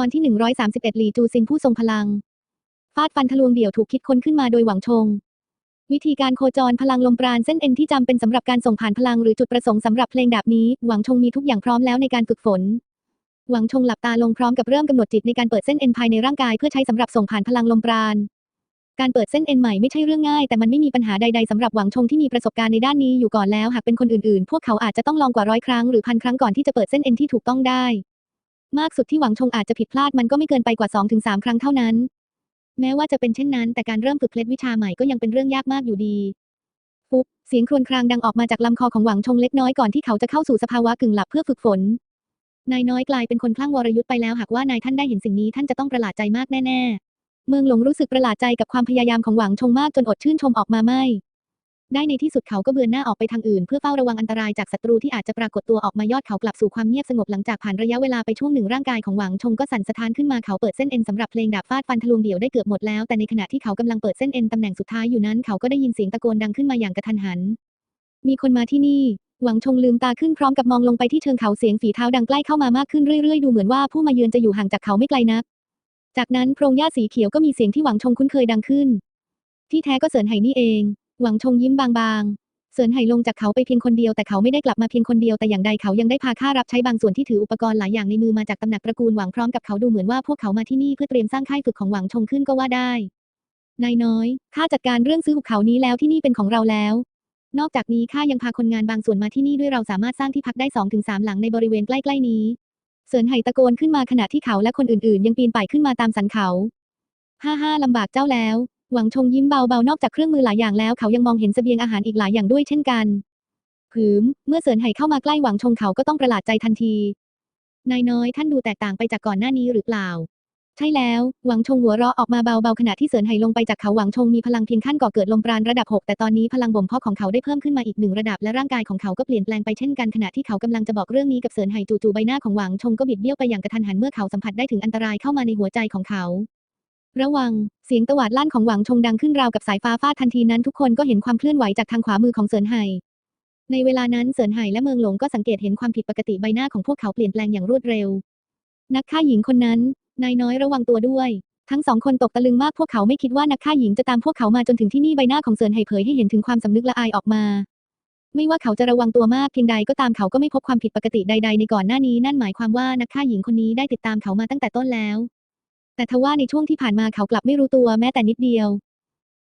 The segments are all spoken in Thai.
ตอนที่ 131 หลีจูซินผู้ทรงพลัง ฟาดฟันทะลวงเดี่ยวถูกคิดค้นขึ้นมาโดยหวังชง วิธีการโคจรพลังลมปราณเส้นเอ็นที่จำเป็นสำหรับการส่งผ่านพลังหรือจุดประสงค์สำหรับเพลงดาบนี้ หวังชงมีทุกอย่างพร้อมแล้วในการฝึกฝน หวังชงหลับตาลงพร้อมกับเริ่มกำหนดจิตในการเปิดเส้นเอ็นภายในร่างกายเพื่อใช้สำหรับส่งผ่านพลังลมปราณการเปิดเส้นเอ็นใหม่ไม่ใช่เรื่องง่ายแต่มันไม่มีปัญหาใดๆสำหรับหวังชงที่มีประสบการณ์ในด้านนี้อยู่ก่อนแล้วหากเป็นคนอื่นๆ พวกเขาอาจจะต้องลองกว่าร้อยครั้งหรือพันครั้งก่อนที่จะเปิดเส้นเอ็นที่ถูกต้องได้ มากสุดที่หวังชงอาจจะผิดพลาดมันก็ไม่เกินไปกว่า 2-3 ครั้งเท่านั้น แม้ว่าจะเป็นเช่นนั้น แต่การเริ่มฝึกเคล็ดวิชาใหม่ก็ยังเป็นเรื่องยากมากอยู่ดีปุ๊บเสียงครวญครางดังออกมาจากลำคอของหวังชงเล็กน้อยก่อนที่เขาจะเข้าสู่สภาวะกึ่งหลับเพื่อฝึกฝนนายน้อยกลายเป็นคนคลั่งวรยุทธ์ไปแล้วหากว่านายท่านได้เห็นสิ่งนี้ท่านจะต้องประหลาดใจมากแน่ ๆ เมืองหลงรู้สึกประหลาดใจกับความพยายามของหวังชงมากจนอดชื่นชมออกมาไม่ ได้ในที่สุดเขาก็เบือนหน้าออกไปทางอื่น เพื่อเฝ้าระวังอันตรายจากศัตรูที่อาจจะปรากฏตัวออกมายอดเขากลับสู่ความเงียบสงบหลังจากผ่านระยะเวลาไปช่วงหนึ่งร่างกายของหวังชงก็สั่นสะท้านขึ้นมาเขาเปิดเส้นเอ็นสำหรับเพลงดาบฟาดฟันทะลวงเดี่ยวได้เกือบหมดแล้วแต่ในขณะที่เขากำลังเปิดเส้นเอ็นตำแหน่งสุดท้ายอยู่นั้นเขาก็ได้ยินเสียงตะโกนดังขึ้นมาอย่างกระทันหัน มีคนมาที่นี่หวังชงลืมตาขึ้นพร้อมกับมองลงไปที่เชิงเขาเสียงฝีเท้าดังใกล้เข้ามามากขึ้นเรื่อยๆดูเหมือนว่าผู้มาเยือนจะอยู่ห่างจากเขาไม่ไกลนัก จากนั้นโพรงหญ้าสีเขียวก็มีเสียงที่หวังชงคุ้นเคยดังขึ้น ที่แท้ก็เสินไห่นี่เอง หวังชงยิ้มบางๆ เสินไห่ลงจากเขาไปเพียงคนเดียวแต่เขาไม่ได้กลับมาเพียงคนเดียวแต่อย่างใดเขายังได้พาข้ารับใช้บางส่วนที่ถืออุปกรณ์หลายอย่างในมือมาจากตำหนักตระกูลหวังพร้อมกับเขาดูเหมือนว่าพวกเขามาที่นี่เพื่อเตรียมสร้างค่ายฝึกของหวังชงขึ้นก็ว่าได้ นายน้อย ข้าจัดการเรื่องซื้อหุบเขานี้แล้วที่นี่เป็นของเราแล้ว นอกจากนี้ข้ายังพาคนงานบางส่วนมาที่นี่ด้วยเราสามารถสร้างที่พักได้2องถึงสามหลังในบริเวณใกล้ๆนี้ เสินไห่ตะโกนขึ้นมาขณะที่เขาและคนอื่นๆ ยังปีนป่ายขึ้นมาตามสันเขา ฮ่าฮ่าลำบากเจ้าแล้ว หวังชงยิ้มเบาๆ นอกจากเครื่องมือหลายอย่างแล้วเขายังมองเห็นเสบียงอาหารอีกหลายอย่างด้วยเช่นกันผืม เมื่อเสินไห่เข้ามาใกล้หวังชงเขาก็ต้องประหลาดใจทันที นายน้อยท่านดูแตกต่างไปจากก่อนหน้านี้หรือเปล่า ใช่แล้ว หวังชงหัวเราะออกมาเบาๆขณะที่เสินไห่ลงไปจากเขาหวังชงมีพลังเพียงขั้นก่อเกิดลมปราณระดับ 6 แต่ตอนนี้พลังบ่มเพาะของเขาได้เพิ่มขึ้นมาอีกหนึ่งระดับและร่างกายของเขาก็เปลี่ยนแปลงไปเช่นกันขณะที่เขากำลังจะบอกเรื่องนี้กับเสินไห่จู่ๆใบหน้าของหวังชงก็บิดเบี้ยวไปอย่างกระทันหันเมื่อเขาสัมผัสได้ถึงอันตรายเข้ามาในหัวใจของเขา ระวัง เสียงตวาดลั่นของหวังชงดังขึ้นราวกับสายฟ้าฟาดทันทีนั้นทุกคนก็เห็นความเคลื่อนไหวจากทางขวามือของเสินไห่ในเวลานั้นเสินไห่และเมืองหลงก็สังเกตเห็นความผิดปกติใบหน้าของพวกเขาเปลี่ยนแปลงอย่างรวดเร็ว นักฆ่าหญิงคนนั้น นายน้อยระวังตัวด้วย ทั้งสองคนตกตะลึงมากพวกเขาไม่คิดว่านักฆ่าหญิงจะตามพวกเขามาจนถึงที่นี่ใบหน้าของเสินไห่เผยให้เห็นถึงความสำนึกละอายออกมา ไม่ว่าเขาจะระวังตัวมากเพียงใดก็ตามเขาก็ไม่พบความผิดปกติใด ๆ ในก่อนหน้านี้นั่นหมายความว่านักฆ่าหญิงคนนี้ได้ติดตามเขามาตั้งแต่ต้นแล้ว แต่ทว่าในช่วงที่ผ่านมาเขากลับไม่รู้ตัวแม้แต่นิดเดียว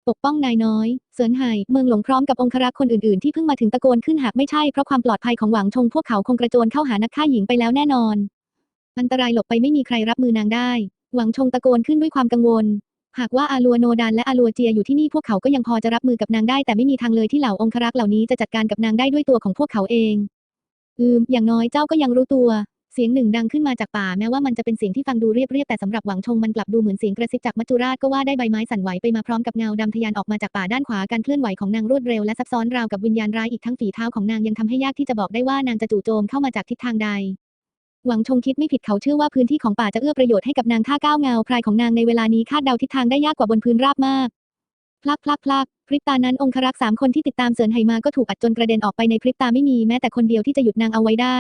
ปกป้องนายน้อย เสินไห่เมืองหลงพร้อมกับองครักษ์คนอื่นๆ ที่เพิ่งมาถึงตะโกนขึ้นหากไม่ใช่เพราะความปลอดภัยของหวังชงพวกเขาคงกระโจนเข้าหานักฆ่าหญิงไปแล้วแน่นอน อันตรายหลบไปไม่มีใครรับมือนางได้ หวังชงตะโกนขึ้นด้วยความกังวล หากว่าอาลัวโนดานและอาลัวเจียอยู่ที่นี่พวกเขาก็ยังพอจะรับมือกับนางได้แต่ไม่มีทางเลยที่เหล่าองครักษ์เหล่านี้จะจัดการกับนางได้ด้วยตัวของพวกเขาเอง อืมอย่างน้อยเจ้าก็ยังรู้ตัว เสียงหนึ่งดังขึ้นมาจากป่าแม้ว่ามันจะเป็นเสียงที่ฟังดูเรียบๆแต่สำหรับหวังชงมันกลับดูเหมือนเสียงกระซิบจากมัจจุราชก็ว่าได้ใบไม้สั่นไหวไปมาพร้อมกับเงาดำทะยานออกมาจากป่าด้านขวาการเคลื่อนไหวของนางรวดเร็วและซับซ้อนราวกับวิญญาณร้ายอีกทั้งฝีเท้าของนางยังทำให้ยากที่จะบอกได้ว่านางจะจู่โจมเข้ามาจากทิศทางใดหวังชงคิดไม่ผิดเขาเชื่อว่าพื้นที่ของป่าจะเอื้อประโยชน์ให้กับนางท่าก้าวเงาพรายของนางในเวลานี้คาดเดาทิศทางได้ยากกว่าบนพื้นราบมาก พลักพลักพลักพริบตานั้นองครักษ์สามคนที่ติดตามเสินไหมาก็ถูกอัดจนกระเด็นออกไปในพริบตาไม่มีแม้แต่คนเดียวที่จะหยุดนางเอาไว้ได้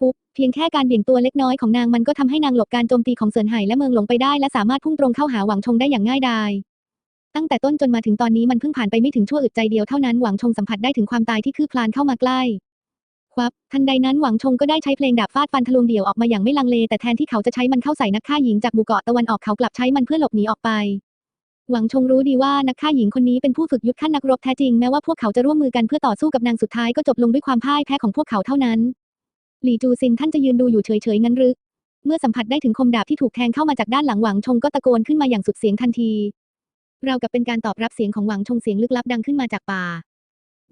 ปุ๊บ เพียงแค่การเบี่ยงตัวเล็กน้อยของนางมันก็ทำให้นางหลบการโจมตีของเสินไห่และเมืองหลงไปได้ และสามารถพุ่งตรงเข้าหาหวังชงได้อย่างง่ายดาย ตั้งแต่ต้นจนมาถึงตอนนี้มันเพิ่งผ่านไปไม่ถึงชั่วอึดใจเดียวเท่านั้นหวังชงสัมผัสได้ถึงความตายที่คืบคลานเข้ามาใกล้ควับ ทันใดนั้นหวังชงก็ได้ใช้เพลงดาบฟาดฟันทะลวงเดี่ยวออกมาอย่างไม่ลังเล แต่แทนที่เขาจะใช้มันเข้าใส่นักฆ่าหญิงจากหมู่เกาะตะวันออกเขากลับใช้มันเพื่อหลบหนีออกไปหวังชงรู้ดีว่านักฆ่าหญิงคนนี้เป็นผู้ฝึกยุทธขั้นนักรบแท้จริงแม้ว่าพวกเขาจะร่วมมือกันเพื่อต่อสู้กับนางสุดท้ายก็จบลงด้วยความพ่ายแพ้ของพวกเขาเท่านั้น หลี่จูซินท่านจะยืนดูอยู่เฉยๆงั้นหรือ เมื่อสัมผัสได้ถึงคมดาบที่ถูกแทงเข้ามาจากด้านหลังหวังชงก็ตะโกนขึ้นมาอย่างสุดเสียงทันที เรากับเป็นการตอบรับเสียงของหวังชงเสียงลึกลับดังขึ้นมาจากป่า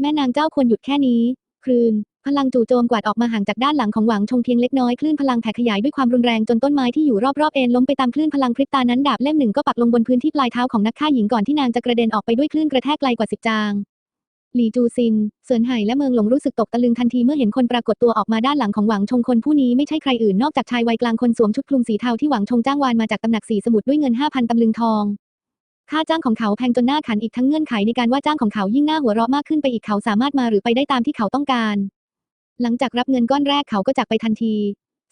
แม่นางเจ้าควรหยุดแค่นี้ คลืน พลังจู่โจมกวาดออกมาห่างจากด้านหลังของหวังชงเพียงเล็กน้อยคลื่นพลังแผ่ขยายด้วยความรุนแรงจนต้นไม้ที่อยู่รอบๆเอ็นล้มไปตามคลื่นพลังพริบตานั้นดาบเล่มหนึ่งก็ปักลงบนพื้นที่ปลายเท้าของนักฆ่าหญิงก่อนที่นางจะกระเด็นออกไปด้วยคลื่นกระแทกไกลกว่าสิบจาง หลีจูซินเซินไห่และเมืองหลงรู้สึกตกตะลึงทันทีเมื่อเห็นคนปรากฏตัวออกมาด้านหลังของหวังชงคนผู้นี้ไม่ใช่ใครอื่นนอกจากชายวัยกลางคนสวมชุดคลุมสีเทาที่หวังชงจ้างวานมาจากตำหนักสีสมุทรด้วยเงินห้าพันตำลึงทอง ค่าจ้างของเขาแพงจนหน้าขันอีกทั้งเงื่อนไขในการว่าจ้างของเขายิ่งหน่าหัวเราะมากขึ้นไปอีกเขาสามารถมาหรือไปได้ตามที่เขาต้องการ หลังจากรับเงินก้อนแรกเขาก็จากไปทันที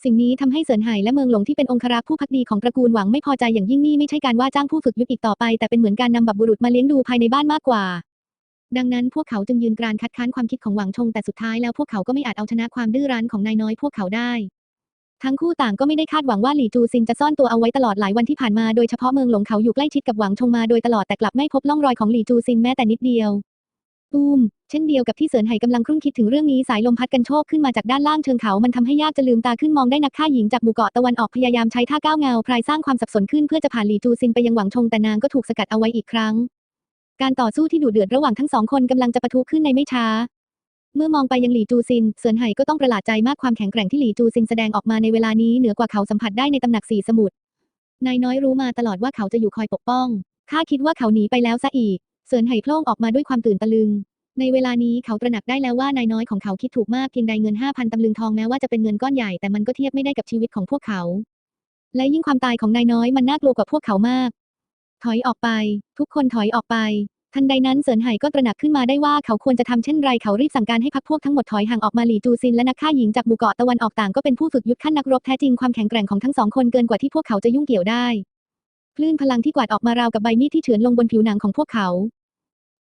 สิ่งนี้ทำให้เสินไห่และเมืองหลงที่เป็นองครักษ์ผู้พักดีของตระกูลหวังไม่พอใจอย่างยิ่งนี่ไม่ใช่การว่าจ้างผู้ฝึกยุทธอีกต่อไปแต่เป็นเหมือนการนำบัพบุรุษมาเลี้ยงดูภายในบ้านมากกว่า ดังนั้นพวกเขาจึงยืนกรานคัดค้านความคิดของหวังชงแต่สุดท้ายแล้วพวกเขาก็ไม่อาจเอาชนะความดื้อรั้นของนายน้อยพวกเขาได้ ทั้งคู่ต่างก็ไม่ได้คาดหวังว่าหลี่จูซินจะซ่อนตัวเอาไว้ตลอดหลายวันที่ผ่านมาโดยเฉพาะเมืองหลงเขาอยู่ใกล้ชิดกับหวังชงมาโดยตลอดแต่กลับไม่พบร่องรอยของหลี่จูซินแม้แต่นิดเดียวตูมเช่นเดียวกับที่เสินไห่กำลังครุ่นคิดถึงเรื่องนี้สายลมพัดกันโชกขึ้นมาจากด้านล่างเชิงเขา มันทำให้ยากจะลืมตาขึ้นมองได้นักฆ่าหญิงจากหมู่เกาะตะวันออกพยายามใช้ท่าก้าวเงาพรายสร้างความสับสนขึ้นเพื่อจะผ่านหลี่จูซินไปยังหวังชงแต่นางก็ถูกสกัดเอาไว้อีกครั้ง การต่อสู้ที่ดุเดือดระหว่างทั้งสองคนกำลังจะปะทุขึ้นในไม่ช้า เมื่อมองไปยังหลี่จูซินเสินไห่ก็ต้องประหลาดใจมากความแข็งแกร่งที่หลี่จูซินแสดงออกมาในเวลานี้เหนือกว่าเขาสัมผัสได้ในตำหนักสีสมุทร นายน้อยรู้มาตลอดว่าเขาจะอยู่คอยปกป้อง ข้าคิดว่าเขาหนีไปแล้วซะอีกเสินไห่โพล่งออกมาด้วยความตื่นตะลึง ในเวลานี้เขาตระหนักได้แล้วว่านายน้อยของเขาคิดถูกมากเพียงใดเงินห้าพันตำลึงทองแม้ว่าจะเป็นเงินก้อนใหญ่แต่มันก็เทียบไม่ได้กับชีวิตของพวกเขา และยิ่งความตายของนายน้อยมันน่ากลัวกว่าพวกเขามาก ถอยออกไป ทุกคนถอยออกไป ทันใดนั้นเสินไห่ก็ตระหนักขึ้นมาได้ว่าเขาควรจะทำเช่นไรเขารีบสั่งการให้พักพวกทั้งหมดถอยห่างออกมาหลีจูซินและนักฆ่าหญิงจากหมู่เกาะตะวันออกต่างก็เป็นผู้ฝึกยุทธขั้นนักรบแท้จริงความแข็งแกร่งของทั้งสองคนเกินกว่าที่พวกเขาจะยุ่งเกี่ยวได้ คลื่นพลังที่กวาดออกมาราวกับใบมีดที่เฉือนลงบนผิวหนังของพวกเขา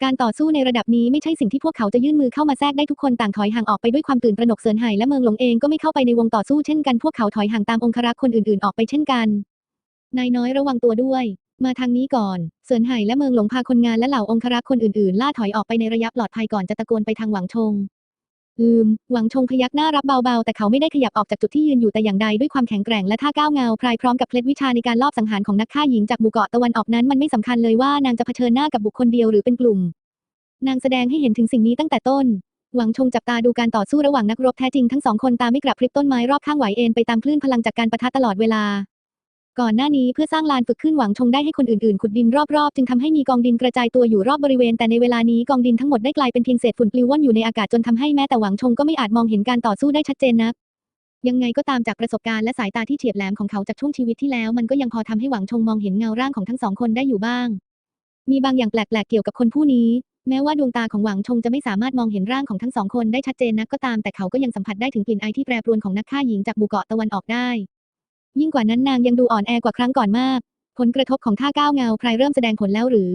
การต่อสู้ในระดับนี้ไม่ใช่สิ่งที่พวกเขาจะยื่นมือเข้ามาแทรกได้ทุกคนต่างถอยห่างออกไปด้วยความตื่นตระหนกเสินไห่และเมืองหลงเองก็ไม่เข้าไปในวงต่อสู้เช่นกันพวกเขาถอยห่างตามองครักษ์คนอื่นๆออกไปเช่นกัน นายน้อยระวังตัวด้วย มาทางนี้ก่อน เสินไห่และเมืองหลงพาคนงานและเหล่าองครักษ์คนอื่นๆ ล่าถอยออกไปในระยะปลอดภัยก่อนจะตะโกนไปทางหวังชง อืม หวังชงพยักหน้ารับเบาๆ แต่เขาไม่ได้ขยับออกจากจุดที่ยืนอยู่แต่อย่างใดด้วยความแข็งแกร่งและท่าก้าวเงาพรายพร้อมกับเคล็ดวิชาในการลอบสังหารของนักฆ่าหญิงจากหมู่เกาะตะวันออกนั้นมันไม่สำคัญเลยว่านางจะเผชิญหน้ากับบุคคลเดียวหรือเป็นกลุ่ม นางแสดงให้เห็นถึงสิ่งนี้ตั้งแต่ต้นหวังชงจับตาดูการต่อสู้ระหว่างนักรบแท้จริงทั้งสองคนตาไม่กลับพริบต้นไม้รอบข้างไหวเอ็นไปตามคลื่นพลังจากการปะทะตลอดเวลา ก่อนหน้านี้เพื่อสร้างลานฝึกขึ้นหวังชงได้ให้คนอื่นๆ ขุดดินรอบๆ จึงทำให้มีกองดินกระจายตัวอยู่รอบบริเวณ แต่ในเวลานี้กองดินทั้งหมดได้กลายเป็นเพียงเศษฝุ่นปลิวว่อนอยู่ในอากาศจนทำให้แม้แต่หวังชงก็ไม่อาจมองเห็นการต่อสู้ได้ชัดเจนนัก ยังไงก็ตามจากประสบการณ์และสายตาที่เฉียบแหลมของเขาจากช่วงชีวิตที่แล้วมันก็ยังพอทำให้หวังชงมองเห็นเงาร่างของทั้งสองคนได้อยู่บ้าง มีบางอย่างแปลกๆเกี่ยวกับคนผู้นี้แม้ว่าดวงตาของหวังชงจะไม่สามารถมองเห็นร่างของทั้งสองคนได้ชัดเจนนักก็ตาม แต่เขาก็ยังสัมผัสได้ถึงกลิ่นไอที่แปรปรวนของนักฆ่าหญิงจากหมู่เกาะตะวันออกได้ ยิ่งกว่านั้นนางยังดูอ่อนแอกว่าครั้งก่อนมาก ผลกระทบของท่าก้าวเงาพรายเริ่มแสดงผลแล้วหรือ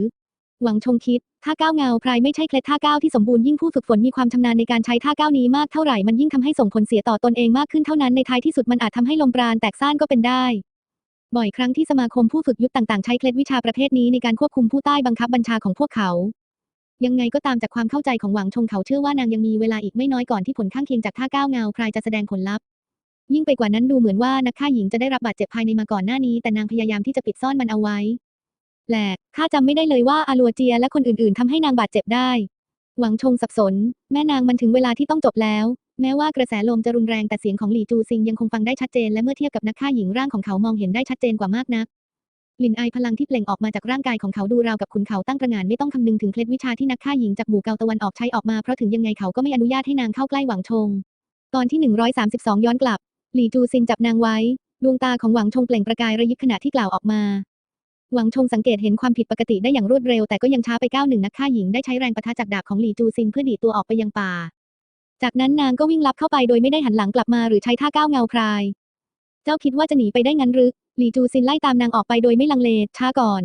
หวังชงคิด ท่าก้าวเงาพรายไม่ใช่เคล็ดท่าก้าวที่สมบูรณ์ยิ่งผู้ฝึกฝนมีความชำนาญในการใช้ท่าก้าวนี้มากเท่าไหร่มันยิ่งทำให้ส่งผลเสียต่อตนเองมากขึ้นเท่านั้นในท้ายที่สุดมันอาจทำให้ลมปราณแตกซ่านก็เป็นได้บ่อยครั้งที่สมาคมผู้ฝึกยุทธต่างๆ ใช้เคล็ดวิชาประเภทนี้ในการควบคุมผู้ใต้บังคับบัญชาของพวกเขา ยังไงก็ตามจากความเข้าใจของหวังชงเขาเชื่อว่านางยังมีเวลาอีกไม่น้อยก่อนที่ผลข้างเคียงจากท่าก้าวเงาพรจะแสดงผลลัพธ์ ยิ่งไปกว่านั้นดูเหมือนว่านักฆ่าหญิงจะได้รับบาดเจ็บภายในมาก่อนหน้านี้ แต่นางพยายามที่จะปิดซ่อนมันเอาไว้แปลกข้าจำไม่ได้เลยว่าอาลัวเจียและคนอื่นๆทำให้นางบาดเจ็บได้ หวังชงสับสน แม่นางมันถึงเวลาที่ต้องจบแล้ว แม้ว่ากระแสลมจะรุนแรงแต่เสียงของหลี่จูซิงยังคงฟังได้ชัดเจนและเมื่อเทียบกับนักฆ่าหญิงร่างของเขามองเห็นได้ชัดเจนกว่ามากนักกลิ่นไอพลังที่เปล่งออกมาจากร่างกายของเขาดูราวกับขุนเขาตั้งตระหง่านไม่ต้องคำนึงถึงเคล็ดวิชาที่นักฆ่าหญิงจากหมู่เกาตะวันออกใช้ออกมาเพราะถึงยังไงเขาก็ไม่อนุญาตให้นางเข้าใกล้หวังชง ตอนที่ 132 ย้อนกลับ หลี่จูซินจับนางไว้ ดวงตาของหวังชงเปล่งประกายระยิบขณะที่กล่าวออกมา หวังชงสังเกตเห็นความผิดปกติได้อย่างรวดเร็วแต่ก็ยังช้าไปก้าวหนึ่งนักฆ่าหญิงได้ใช้แรงปะทะจากดาบของหลี่จูซินเพื่อดีตัวออกไปยังป่า จากนั้นนางก็วิ่งลับเข้าไปโดยไม่ได้หันหลังกลับมาหรือใช้ท่าก้าวเงาพราย เจ้าคิดว่าจะหนีไปได้งั้นหรือหลี่จูซินไล่ตามนางออกไปโดยไม่ลังเลช้าก่อน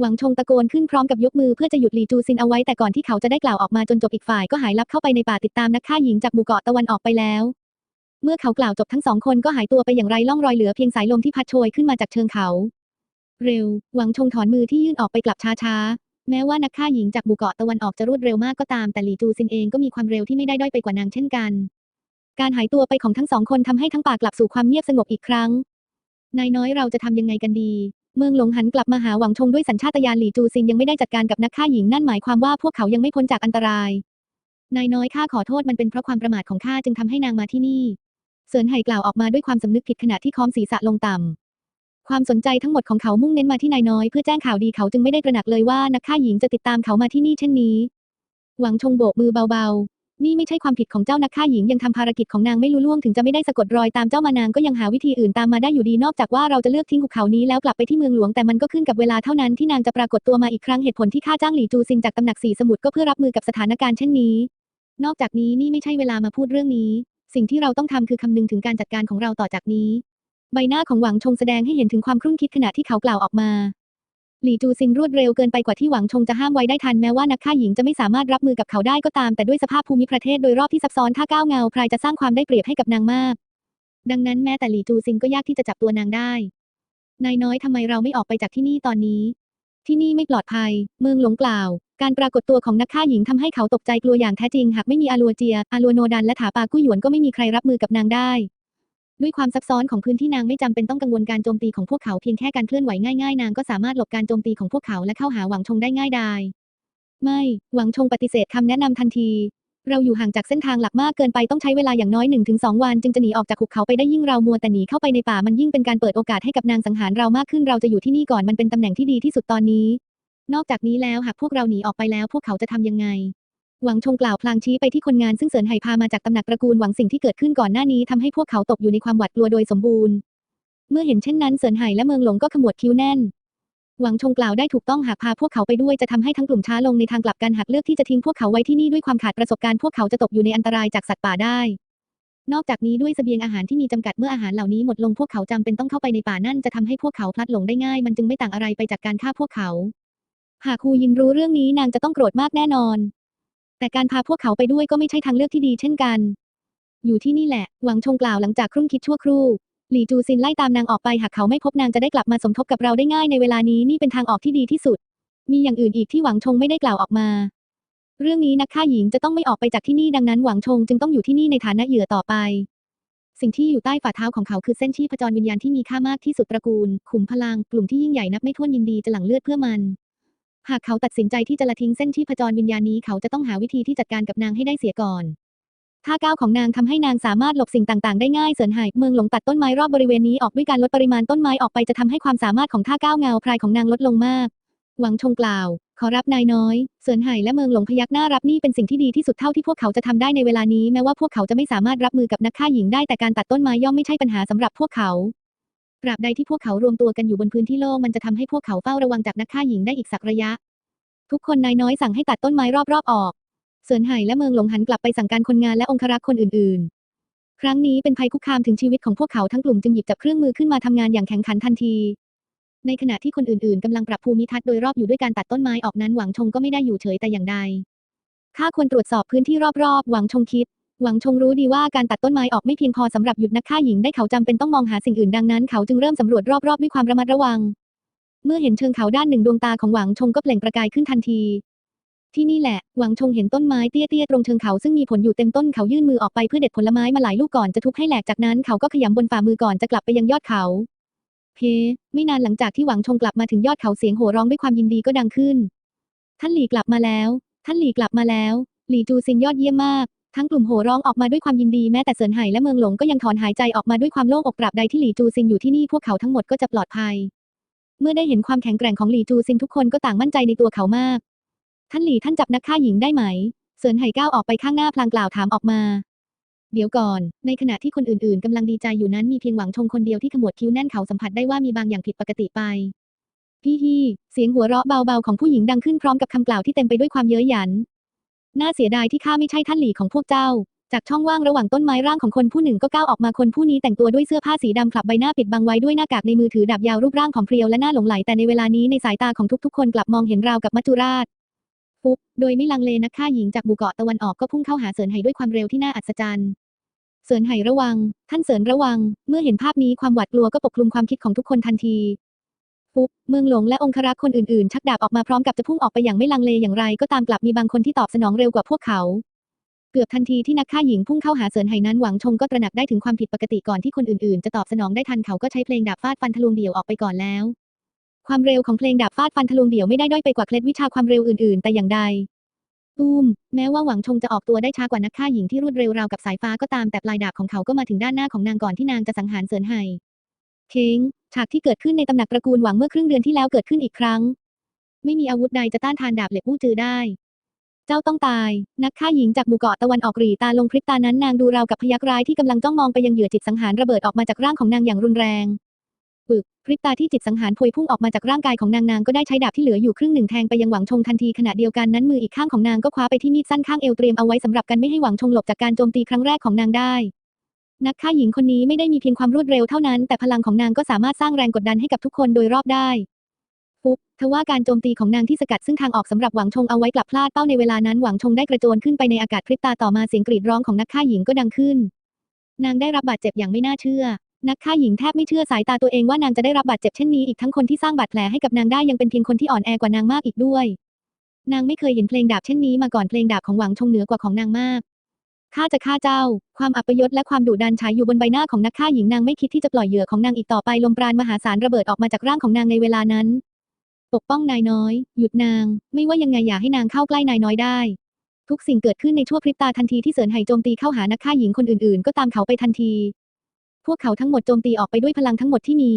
หวังชงตะโกนขึ้นพร้อมกับยกมือเพื่อจะหยุดหลี่จูซินเอาไว้แต่ก่อนที่เขาจะได้กล่าวออกมาจนจบอีกฝ่ายก็หายลับเข้าไปในป่าติดตามนักฆ่าหญิงจากหมู่เกาะตะวันออกไปแล้ว เมื่อเขากล่าวจบทั้งสองคนก็หายตัวไปอย่างไรล่องรอยเหลือเพียงสายลมที่พัดโชยขึ้นมาจากเชิงเขา เร็ว หวังชงถอนมือที่ยื่นออกไปกลับช้าๆ แม้ว่านักฆ่าหญิงจากหมู่เกาะตะวันออกจะรวดเร็วมากก็ตามแต่หลี่จูซินเองก็มีความเร็วที่ไม่ได้ด้อยไปกว่านางเช่นกัน การหายตัวไปของทั้งสองคนทำให้ทั้งป่ากลับสู่ความเงียบสงบอีกครั้ง นายน้อยเราจะทำยังไงกันดี เมืองหลงหันกลับมาหาหวังชงด้วยสัญชาตญาณหลี่จูซินยังไม่ได้จัดการกับนักฆ่าหญิงนั่นหมายความว่าพวกเขายังไม่พ้นจากอันตรายนายน้อยข้าขอโทษมันเป็นเพราะความประมาทของข้าจึงทำให้นางมาที่นี่ เสินไห่กล่าวออกมาด้วยความสำนึกผิดขณะที่ค้อมศีรษะลงต่ำ ความสนใจทั้งหมดของเขามุ่งเน้นมาที่นายน้อยเพื่อแจ้งข่าวดีเขาจึงไม่ได้ตระหนักเลยว่านักฆ่าหญิงจะติดตามเขามาที่นี่เช่นนี้ หวังชงโบกมือเบาๆ นี่ไม่ใช่ความผิดของเจ้านักฆ่าหญิงยังทำภารกิจของนางไม่ลุล่วงถึงจะไม่ได้สะกดรอยตามเจ้ามานางก็ยังหาวิธีอื่นตามมาได้อยู่ดีนอกจากว่าเราจะเลือกทิ้งหุบเขานี้แล้วกลับไปที่เมืองหลวงแต่มันก็ขึ้นกับเวลาเท่านั้นที่นางจะปรากฏตัวมาอีกครั้งเหตุผลที่ข้าจ้างหลี่จูซินจากตำหนักสีสมุทรก็เพื่อรับมือกับสถานการณ์เช่นนี้ นอกจากนี้นี่ไม่ใช่เวลามาพูดเรื่องนี้ สิ่งที่เราต้องทำคือคำนึงถึงการจัดการของเราต่อจากนี้ ใบหน้าของหวังชงแสดงให้เห็นถึงความครุ่นคิดขณะที่เขากล่าวออกมาหลี่จูซิงรวดเร็วเกินไปกว่าที่หวังชงจะห้ามไว้ได้ทันแม้ว่านักฆ่าหญิงจะไม่สามารถรับมือกับเขาได้ก็ตาม แต่ด้วยสภาพภูมิประเทศโดยรอบที่ซับซ้อนถ้าก้าวเงาพรายจะสร้างความได้เปรียบให้กับนางมาก ดังนั้นแม้แต่หลี่จูซิงก็ยากที่จะจับตัวนางได้นายน้อยทำไมเราไม่ออกไปจากที่นี่ตอนนี้ ที่นี่ไม่ปลอดภัย เมืองหลงกล่าว การปรากฏตัวของนักฆ่าหญิงทำให้เขาตกใจกลัวอย่างแท้จริง หากไม่มีอาลัวเจีย อาลัวโนดันและถาปากุ้ยหยวนก็ไม่มีใครรับมือกับนางได้ ด้วยความซับซ้อนของพื้นที่นางไม่จำเป็นต้องกังวลการโจมตีของพวกเขาเพียงแค่การเคลื่อนไหวง่ายๆ นางก็สามารถหลบการโจมตีของพวกเขาและเข้าหาหวังชงได้ง่ายดายไม่ หวังชงปฏิเสธคำแนะนำทันที เราอยู่ห่างจากเส้นทางหลักมากเกินไปต้องใช้เวลาอย่างน้อย1-2วัน จึงจะหนีออกจากหุบเขาไปได้ยิ่งเรามัวแต่หนีเข้าไปในป่ามันยิ่งเป็นการเปิดโอกาสให้กับนางสังหารเรามากขึ้นเราจะอยู่ที่นี่ก่อนมันเป็นตำแหน่งที่ดีที่สุดตอนนี้ นอกจากนี้แล้วหากพวกเราหนีออกไปแล้วพวกเขาจะทำยังไง หวังชงกล่าวพลางชี้ไปที่คนงานซึ่งเสินไห่พามาจากตำหนักตระกูลหวังสิ่งที่เกิดขึ้นก่อนหน้านี้ทำให้พวกเขาตกอยู่ในความหวาดกลัวโดยสมบูรณ์ เมื่อเห็นเช่นนั้นเสินไห่และเมืองหลงก็ขมวดคิ้วแน่น หวังชงกล่าวได้ถูกต้องหากพาพวกเขาไปด้วยจะทำให้ทั้งกลุ่มช้าลงในทางกลับกันหากเลือกที่จะทิ้งพวกเขาไว้ที่นี่ด้วยความขาดประสบการณ์พวกเขาจะตกอยู่ในอันตรายจากสัตว์ป่าได้นอกจากนี้ด้วยเสบียงอาหารที่มีจำกัดเมื่ออาหารเหล่านี้หมดลงพวกเขาจำเป็นต้องเข้าไปในป่านั่นจะทำให้พวกเขาพลัดหลงได้ง่าย มันจึงไม่ต่างอะไรไปจากการฆ่าพวกเขา หากคูยินรู้เรื่องนี้นางจะต้องโกรธมากแน่นอน แต่การพาพวกเขาไปด้วยก็ไม่ใช่ทางเลือกที่ดีเช่นกัน อยู่ที่นี่แหละ หวังชงกล่าวหลังจากครุ่นคิดชั่วครู่ หลี่จูซินไล่ตามนางออกไปหากเขาไม่พบนางจะได้กลับมาสมทบกับเราได้ง่ายในเวลานี้นี่เป็นทางออกที่ดีที่สุด มีอย่างอื่นอีกที่หวังชงไม่ได้กล่าวออกมา เรื่องนี้นักฆ่าหญิงจะต้องไม่ออกไปจากที่นี่ดังนั้นหวังชงจึงต้องอยู่ที่นี่ในฐานะเหยื่อต่อไปสิ่งที่อยู่ใต้ฝ่าเท้าของเขาคือเส้นชีพจรวิญญาณที่มีค่ามากที่สุดตระกูล ขุมพลัง กลุ่มที่ยิ่งใหญ่นับไม่ถ้วนยินดีจะหลั่งเลือดเพื่อมัน หากเขาตัดสินใจที่จะละทิ้งเส้นชีพจรวิญญาณนี้เขาจะต้องหาวิธีที่จัดการกับนางให้ได้เสียก่อนท่าก้าวของนางทำให้นางสามารถหลบสิ่งต่างๆ ได้ง่ายเสินหายเมืองหลงตัดต้นไม้รอบบริเวณนี้ออกด้วยการลดปริมาณต้นไม้ออกไปจะทำให้ความสามารถของท่าก้าวเงาพรายของนางลดลงมาก หวังชงกล่าว ขอรับนายน้อย เสินไห่และเมืองหลงพยักหน้ารับนี่เป็นสิ่งที่ดีที่สุดเท่าที่พวกเขาจะทำได้ในเวลานี้แม้ว่าพวกเขาจะไม่สามารถรับมือกับนักฆ่าหญิงได้แต่การตัดต้นไม้ย่อมไม่ใช่ปัญหาสำหรับพวกเขา ราบใดที่พวกเขารวมตัวกันอยู่บนพื้นที่โล่งมันจะทำให้พวกเขาเฝ้าระวังจากนักฆ่าหญิงได้อีกสักระยะ ทุกคนนายน้อยสั่งให้ตัดต้นไม้รอบๆออก เสินไห่และเมืองหลงหันกลับไปสั่งการคนงานและองครักษ์คนอื่น ๆ ครั้งนี้เป็นภัยคุกคามถึงชีวิตของพวกเขาทั้งกลุ่มจึงหยิบจับเครื่องมือขึ้นมาทำงานอย่างแข็งขันทันที ในขณะที่คนอื่น ๆกำลังปรับภูมิทัศน์โดยรอบอยู่ด้วยการตัดต้นไม้ออกนั้นหวังชงก็ไม่ได้อยู่เฉยแต่อย่างใดข้าควรตรวจสอบพื้นที่รอบๆ หวังชงคิด หวังชงรู้ดีว่าการตัดต้นไม้ออกไม่เพียงพอสำหรับหยุดนักฆ่าหญิงได้เขาจำเป็นต้องมองหาสิ่งอื่นดังนั้น เขาจึงเริ่มสำรวจรอบๆด้วยความระมัดระวัง เมื่อเห็นเชิงเขาด้านหนึ่งดวงตาของหวังชงก็เปล่งประกายขึ้นทันที ที่นี่แหละ หวังชงเห็นต้นไม้เตี้ยๆตรงเชิงเขาซึ่งมีผลอยู่เต็มต้นเขายื่นมือออกไปเพื่อเด็ดผลไม้มาหลายลูกก่อนจะทุบให้แหลกจากนั้นเขาก็ขยำบนฝ่ามือก่อนจะกลับไปยังยอดเขาเฮ้ไม่นานหลังจากที่หวังชงกลับมาถึงยอดเขาเสียงโห่ร้องด้วยความยินดีก็ดังขึ้น ท่านหลีกลับมาแล้ว ท่านหลีกลับมาแล้ว หลีจูซินยอดเยี่ยมมาก ทั้งกลุ่มโห่ร้องออกมาด้วยความยินดีแม้แต่เสินไห่และเมืองหลงก็ยังถอนหายใจออกมาด้วยความโล่งอกตราบใดที่หลีจูซินอยู่ที่นี่พวกเขาทั้งหมดก็จะปลอดภัย เมื่อได้เห็นความแข็งแกร่งของหลีจูซินทุกคนก็ต่างมั่นใจในตัวเขามาก ท่านหลีท่านจับนักฆ่าหญิงได้ไหมเสินไห่ก้าวออกไปข้างหน้าพลางกล่าวถามออกมา เดี๋ยวก่อน ในขณะที่คนอื่นๆกำลังดีใจอยู่นั้นมีเพียงหวังชงคนเดียวที่ขมวดคิ้วแน่นเขาสัมผัสได้ว่ามีบางอย่างผิดปกติไปพี่ฮีเสียงหัวเราะเบาๆของผู้หญิงดังขึ้นพร้อมกับคำกล่าวที่เต็มไปด้วยความเย้ยหยัน น่าเสียดายที่ข้าไม่ใช่ท่านหลีของพวกเจ้า จากช่องว่างระหว่างต้นไม้ร่างของคนผู้หนึ่งก็ก้าวออกมาคนผู้นี้แต่งตัวด้วยเสื้อผ้าสีดำคลับใบหน้าปิดบังไว้ด้วยหน้ากากในมือถือดาบยาวรูปร่างของเพรียวและหน้าหลงไหลแต่ในเวลานี้ในสายตาของทุกๆ คนกลับมองเห็นราวกับมัจจุราชปุ๊บโดยไม่ลังเลนักฆ่าหญิงจากหมู่เกาะตะวันออกก็พุ่งเข้าหาเสินไห่ด้วยความเร็วที่น่าอัศจรรย์เสินไห่ระวัง ท่านเสินระวัง เมื่อเห็นภาพนี้ความหวาดกลัวก็ปกคลุมความคิดของทุกคนทันที ปุ๊บ เมืองหลวงและองครักษ์คนอื่นๆ ชักดาบออกมาพร้อมกับจะพุ่งออกไปอย่างไม่ลังเลอย่างไร ก็ตามกลับมีบางคนที่ตอบสนองเร็วกว่าพวกเขา เกือบทันทีที่นักฆ่าหญิงพุ่งเข้าหาเสินไหนั้นหวังชงก็ตระหนักได้ถึงความผิดปกติก่อนที่คนอื่นๆ จะตอบสนองได้ทันเขาก็ใช้เพลงดาบฟาดฟันทะลวงเดี่ยวออกไปก่อนแล้ว ความเร็วของเพลงดาบฟาดฟันทะลวงเดี่ยวไม่ได้ด้อยไปกว่าเคล็ดวิชาความเร็วอื่นๆ แต่อย่างใดตูมแม้ว่าหวังชงจะออกตัวได้ช้ากว่านักฆ่าหญิงที่รวดเร็วราวกับสายฟ้าก็ตามแต่ปลายดาบของเขาก็มาถึงด้านหน้าของนางก่อนที่นางจะสังหารเสินไห่เค้ง ฉากที่เกิดขึ้นในตำหนักตระกูลหวังเมื่อครึ่งเดือนที่แล้วเกิดขึ้นอีกครั้ง ไม่มีอาวุธใดจะต้านทานดาบเหล็กอู้จือได้ เจ้าต้องตาย นักฆ่าหญิงจากหมู่เกาะตะวันออกหรีตาลงพริบตานั้นนางดูราวกับพยักร้ายที่กำลังจ้องมองไปยังเหยื่อจิตสังหารระเบิดออกมาจากร่างของนางอย่างรุนแรงปึกพริบตาที่จิตสังหารพวยพุ่งออกมาจากร่างกายของนางนางก็ได้ใช้ดาบที่เหลืออยู่ครึ่งหนึ่งแทงไปยังหวังชงทันทีขณะเดียวกันนั้นมืออีกข้างของนางก็คว้าไปที่มีดสั้นข้างเอวเตรียมเอาไว้สำหรับกันไม่ให้หวังชงหลบจากการโจมตีครั้งแรกของนางได้ นักฆ่าหญิงคนนี้ไม่ได้มีเพียงความรวดเร็วเท่านั้น แต่พลังของนางก็สามารถสร้างแรงกดดันให้กับทุกคนโดยรอบได้ปุ๊บทว่าการโจมตีของนางที่สกัดซึ่งทางออกสำหรับหวังชงเอาไว้กลับพลาดเป้าในเวลานั้นหวังชงได้กระโจนขึ้นไปในอากาศพริบตาต่อมาเสียงกรีดร้องของนักฆ่าหญิงก็ดังขึ้น นางได้รับบาดเจ็บอย่างไม่น่าเชื่อ นักฆ่าหญิงแทบไม่เชื่อสายตาตัวเองว่านางจะได้รับบาดเจ็บเช่นนี้อีกทั้งคนที่สร้างบาดแผลให้กับนางได้ยังเป็นเพียงคนที่อ่อนแอกว่านางมากอีกด้วย นางไม่เคยเห็นเพลงดาบเช่นนี้มาก่อนเพลงดาบของหวังชงเหนือกว่าของนางมาก ข้าจะฆ่าเจ้า ความอัปยศและความดุดันฉายอยู่บนใบหน้าของนักฆ่าหญิงนางไม่คิดที่จะปล่อยเหยื่อของนางอีกต่อไปลมปราณมหาศาลระเบิดออกมาจากร่างของนางในเวลานั้น ปกป้องนายน้อย หยุดนาง ไม่ว่ายังไงอย่าให้นางเข้าใกล้นายน้อยได้ ทุกสิ่งเกิดขึ้นในชั่วพริบตาทันทีที่เสินไห่โจมตีเข้าหานักฆ่าหญิงคนอื่นๆ ก็ตามเขาไปทันที พวกเขาทั้งหมดโจมตีออกไปด้วยพลังทั้งหมดที่มี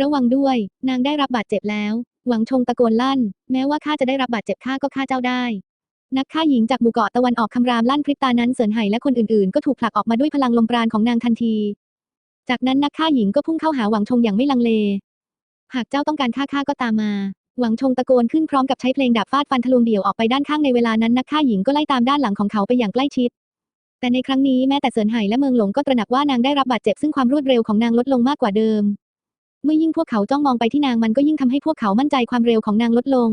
ระวังด้วย นางได้รับบาดเจ็บแล้ว หวังชงตะโกนลั่น แม้ว่าข้าจะได้รับบาดเจ็บข้าก็ฆ่าเจ้าได้ นักฆ่าหญิงจากหมู่เกาะตะวันออกคำรามลั่นพริบตานั้นเสินไห่และคนอื่นๆ ก็ถูกผลักออกมาด้วยพลังลมปราณของนางทันที จากนั้นนักฆ่าหญิงก็พุ่งเข้าหาหวังชงอย่างไม่ลังเล หากเจ้าต้องการฆ่าข้าก็ตามมา หวังชงตะโกนขึ้นพร้อมกับใช้เพลงดาบฟาดฟันทะลวงเดี่ยวออกไปด้านข้างในเวลานั้นนักฆ่าหญิงก็ไล่ตามด้านหลังของเขาไปอย่างใกล้ชิด แต่ในครั้งนี้แม้แต่เสินไห่และเมืองหลงก็ตระหนักว่านางได้รับบาดเจ็บซึ่งความรวดเร็วของนางลดลงมากกว่าเดิม เมื่อยิ่งพวกเขาจ้องมองไปที่นางมันก็ยิ่งทำให้พวกเขามั่นใจความเร็วของนางลดลง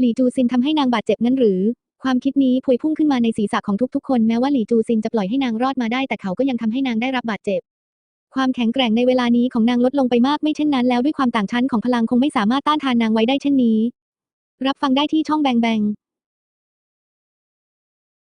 หลี่จูซินทำให้นางบาดเจ็บนั้นหรือ ความคิดนี้พวยพุ่งขึ้นมาในศีรษะของทุกๆ คนแม้ว่าหลี่จูซินจะปล่อยให้นางรอดมาได้แต่เขาก็ยังทำให้นางได้รับบาดเจ็บ ความแข็งแกร่งในเวลานี้ของนางลดลงไปมากไม่เช่นนั้นแล้วด้วยความต่างชั้นของพลังคงไม่สามารถต้านทานนางไว้ได้เช่นนี้ รับฟังได้ที่ช่องแบงแบง